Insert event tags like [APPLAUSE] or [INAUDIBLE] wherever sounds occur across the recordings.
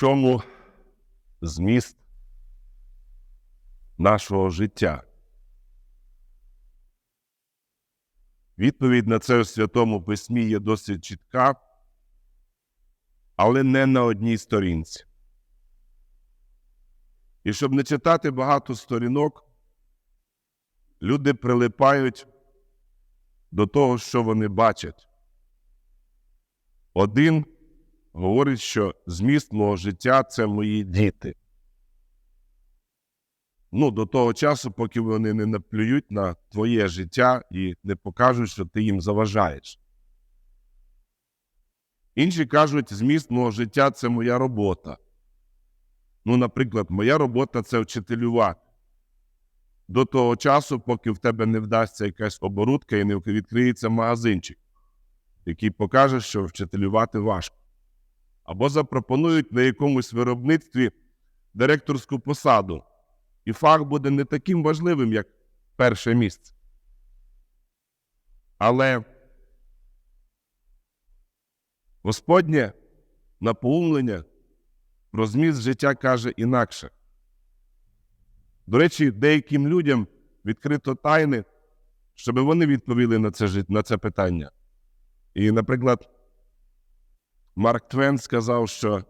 чому зміст нашого життя? Відповідь на це в Святому Письмі є досить чітка, але не на одній сторінці. І щоб не читати багато сторінок, люди прилипають до того, що вони бачать. Один говорить, що зміст мого життя це мої діти. Ну, до того часу, поки вони не наплюють на твоє життя і не покажуть, що ти їм заважаєш. Інші кажуть, зміст мого життя це моя робота. Ну, наприклад, моя робота це вчителювати. До того часу, поки в тебе не вдасться якась оборудка і не відкриється магазинчик, який покаже, що вчителювати важко. Або запропонують на якомусь виробництві директорську посаду, і фах буде не таким важливим, як перше місце. Але Господнє наповнення про зміст життя каже інакше. До речі, деяким людям відкрито тайни, щоб вони відповіли на це, на це питання. І, наприклад, Марк Твен сказав, що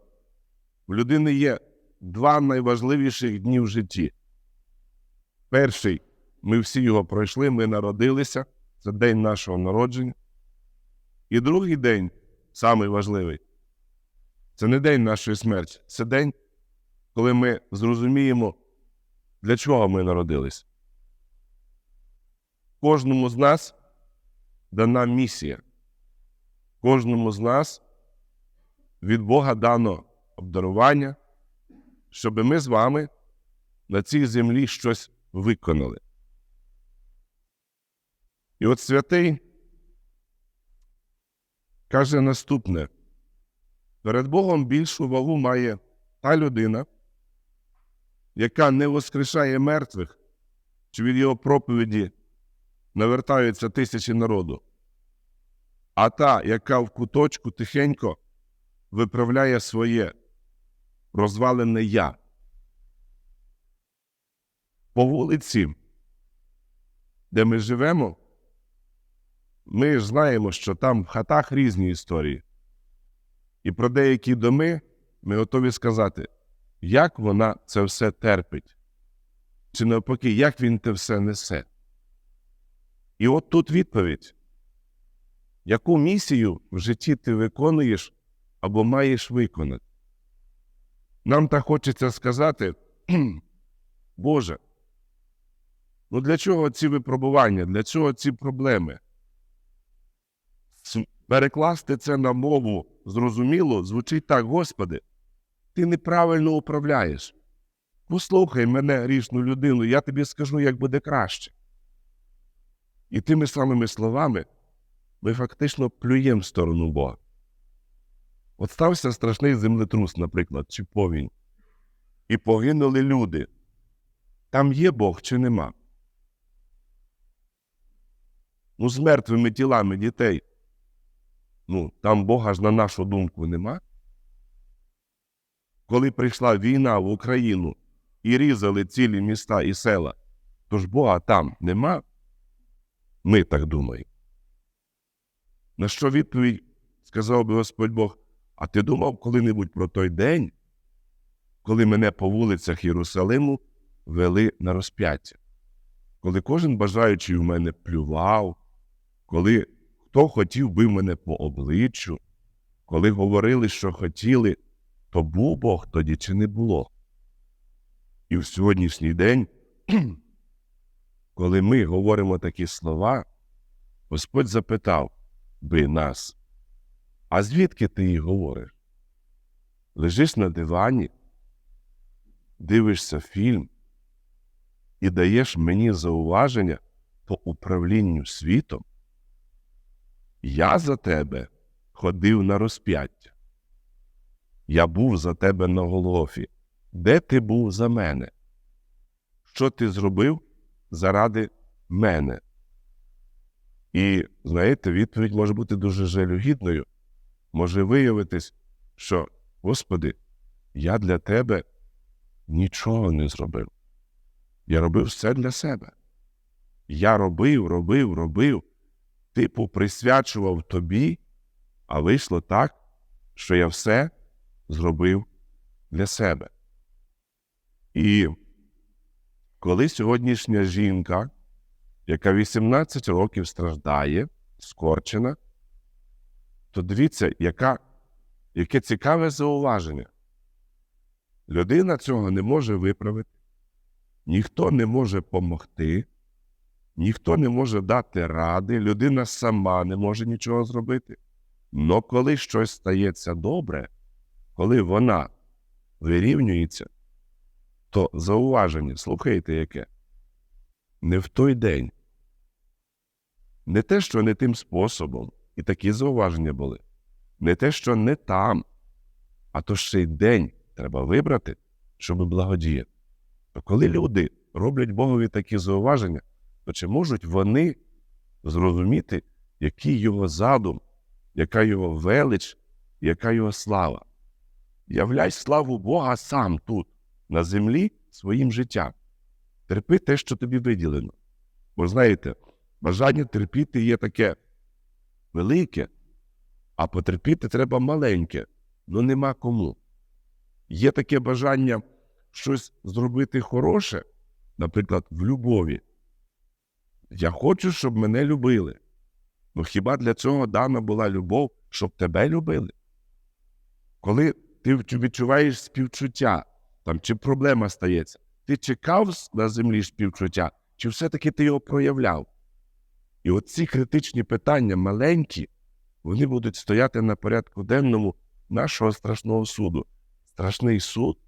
в людини є два найважливіших дні в житті. Перший ми всі його пройшли, ми народилися, це день нашого народження. І другий день, самий важливий, це не день нашої смерті, це день, коли ми зрозуміємо, для чого ми народились. Кожному з нас дана місія. Кожному з нас від Бога дано обдарування, щоб ми з вами на цій землі щось виконали. І от святий каже наступне: перед Богом більшу вагу має та людина, яка не воскрешає мертвих, чи від його проповіді навертаються тисячі народу, а та, яка в куточку тихенько виправляє своє розвалене я. По вулиці, де ми живемо, ми ж знаємо, що там в хатах різні історії. І про деякі доми ми готові сказати, як вона це все терпить, чи навпаки, як він те все несе. І от тут відповідь: яку місію в житті ти виконуєш або маєш виконати? Нам так хочеться сказати, [CLEARS THROAT] Боже, ну для чого ці випробування, для чого ці проблеми? Перекласти це на мову зрозуміло звучить так, Господи, ти неправильно управляєш. Послухай мене, грішну людину, я тобі скажу, як буде краще. І тими самими словами ми фактично плюємо в сторону Бога. От стався страшний землетрус, наприклад, чи повінь, і погинули люди. Там є Бог чи нема? Ну, з мертвими тілами дітей. Ну, там Бога ж на нашу думку нема. Коли прийшла війна в Україну і різали цілі міста і села, то ж Бога там нема. Ми так думаємо. На що відповідь сказав би Господь Бог, а ти думав коли-небудь про той день, коли мене по вулицях Єрусалиму вели на розп'яття, коли кожен бажаючий в мене плював, коли хто хотів бив мене по обличчю, коли говорили, що хотіли, то був Бог тоді чи не було. І в сьогоднішній день, [CLEARS THROAT] коли ми говоримо такі слова, Господь запитав би нас, а звідки ти їх говориш? Лежиш на дивані, дивишся фільм і даєш мені зауваження по управлінню світом? Я за тебе ходив на розп'яття. Я був за тебе на Голгофі. Де ти був за мене? Що ти зробив заради мене? І, знаєте, відповідь може бути дуже жалюгідною. Може виявитись, що, Господи, я для тебе нічого не зробив. Я робив все для себе. Я робив, робив, робив, типу, присвячував тобі, а вийшло так, що я все зробив для себе. І коли сьогоднішня жінка, яка 18 років страждає, скорчена, то дивіться, яка, яке цікаве зауваження. Людина цього не може виправити, ніхто не може допомогти, ніхто не може дати ради, людина сама не може нічого зробити. Но коли щось стається добре, коли вона вирівнюється, то зауваження, слухайте яке, не в той день. Не те, що не тим способом, і такі зауваження були, не те, що не там, а то ще й день треба вибрати, щоб благодіяти. То коли люди роблять Богові такі зауваження, то чи можуть вони зрозуміти, який його задум, яка його велич, яка його слава? Являй славу Бога сам тут, на землі, своїм життям. Терпи те, що тобі виділено. Бо знаєте, бажання терпіти є таке велике, а потерпіти треба маленьке, ну нема кому. Є таке бажання щось зробити хороше, наприклад, в любові. Я хочу, щоб мене любили. Ну хіба для цього дана була любов, щоб тебе любили? Коли ти відчуваєш співчуття, там, чи проблема стається, ти чекав на землі співчуття, чи все-таки ти його проявляв? І оці критичні питання маленькі, вони будуть стояти на порядку денному нашого страшного суду. Страшний суд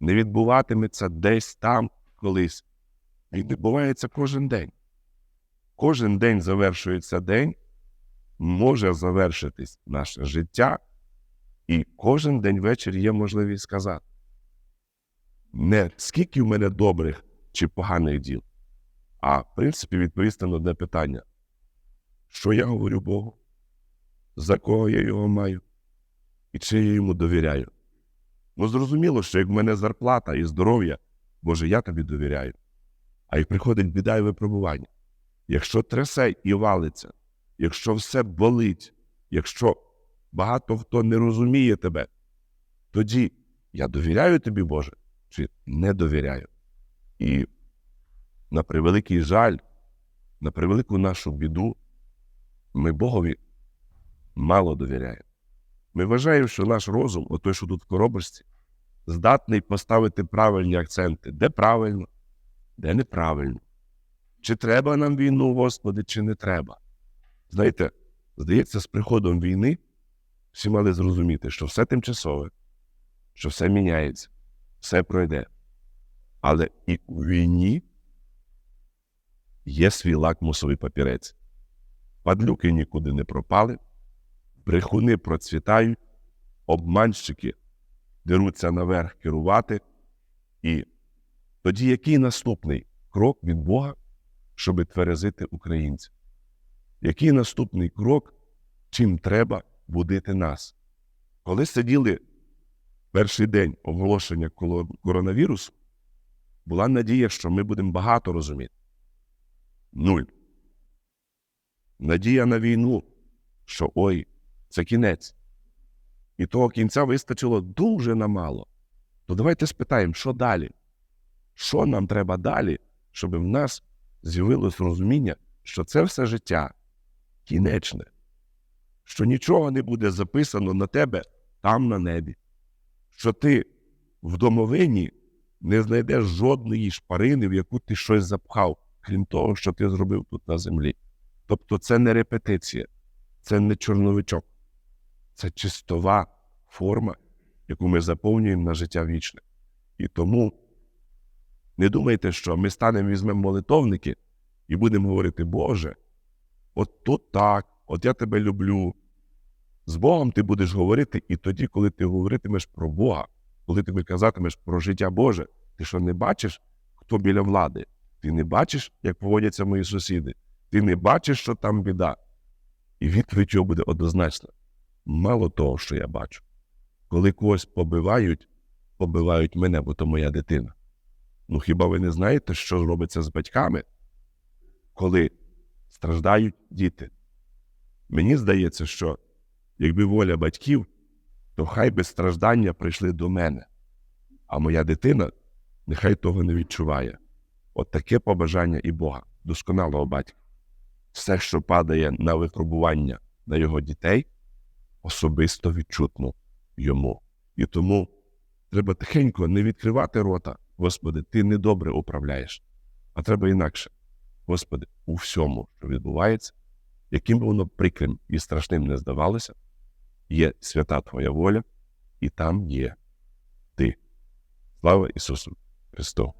не відбуватиметься десь там колись. Він відбувається кожен день. Кожен день завершується день, може завершитись наше життя, і кожен день ввечері є можливість сказати. Не скільки в мене добрих чи поганих діл, а в принципі відповісти на одне питання: що я говорю Богу, за кого я його маю, і чи я йому довіряю. Ну, зрозуміло, що як в мене зарплата і здоров'я, Боже, я тобі довіряю. А як приходить біда і випробування, якщо трясе і валиться, якщо все болить, якщо багато хто не розуміє тебе, тоді я довіряю тобі, Боже, чи не довіряю. І на превеликий жаль, на превелику нашу біду, ми Богові мало довіряємо. Ми вважаємо, що наш розум, отой, що тут в коробочці, здатний поставити правильні акценти, де правильно, де неправильно. Чи треба нам війну, Господи, чи не треба. Знаєте, здається, з приходом війни всі мали зрозуміти, що все тимчасове, що все міняється, все пройде. Але і у війні є свій лакмусовий папірець. Падлюки нікуди не пропали, брехуни процвітають, обманщики деруться наверх керувати. І тоді який наступний крок від Бога, щоб тверезити українців? Який наступний крок, чим треба будити нас? Коли сиділи перший день оголошення коронавірусу, була надія, що ми будемо багато розуміти. Нуль. Надія на війну, що ой, це кінець. І того кінця вистачило дуже намало. То давайте спитаємо, що далі? Що нам треба далі, щоб в нас з'явилось розуміння, що це все життя кінечне, що нічого не буде записано на тебе там на небі, що ти в домовині не знайдеш жодної шпарини, в яку ти щось запхав, крім того, що ти зробив тут на землі. Тобто це не репетиція, це не чорновичок, це чистова форма, яку ми заповнюємо на життя вічне. І тому не думайте, що ми станемо візьмемо молитовники і будемо говорити, Боже, от тут так, от я тебе люблю. З Богом ти будеш говорити і тоді, коли ти говоритимеш про Бога, коли ти казатимеш про життя Боже, ти що не бачиш, хто біля влади? Ти не бачиш, як поводяться мої сусіди. Ти не бачиш, що там біда. І відповідь його буде однозначна. Мало того, що я бачу. Коли когось побивають, побивають мене, бо то моя дитина. Ну хіба ви не знаєте, що робиться з батьками, коли страждають діти? Мені здається, що якби воля батьків, то хай без страждання прийшли до мене, а моя дитина нехай того не відчуває. От таке побажання і Бога, досконалого батька. Все, що падає на випробування на його дітей, особисто відчутно йому. І тому треба тихенько не відкривати рота. Господи, ти недобре управляєш. А треба інакше. Господи, у всьому, що відбувається, яким би воно прикрим і страшним не здавалося, є свята Твоя воля, і там є Ти. Слава Ісусу Христу!